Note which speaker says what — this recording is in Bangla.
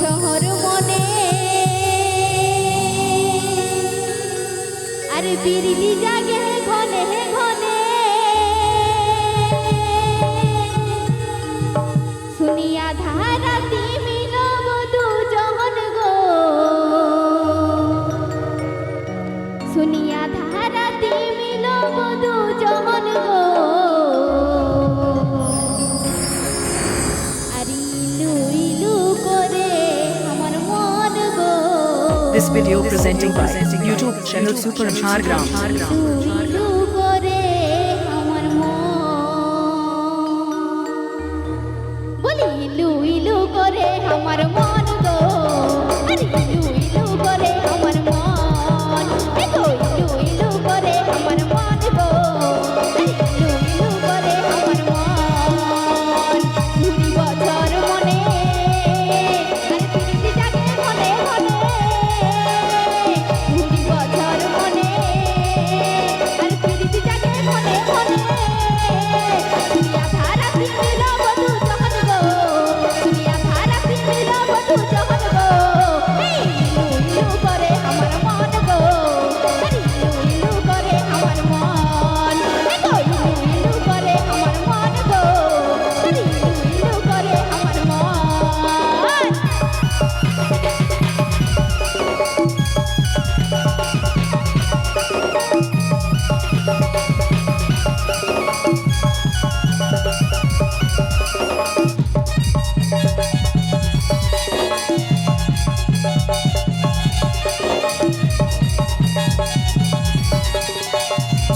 Speaker 1: শহর মনে। আর বিরলি জাগে ঘনে ঘনে। শুনিয়া ধারাতি মিলবধু জহন গো। শুনিয়া ধারাতি মিলবধু জহন গো।
Speaker 2: This video presenting by YouTube channel Super Jhargram.
Speaker 1: আমার মন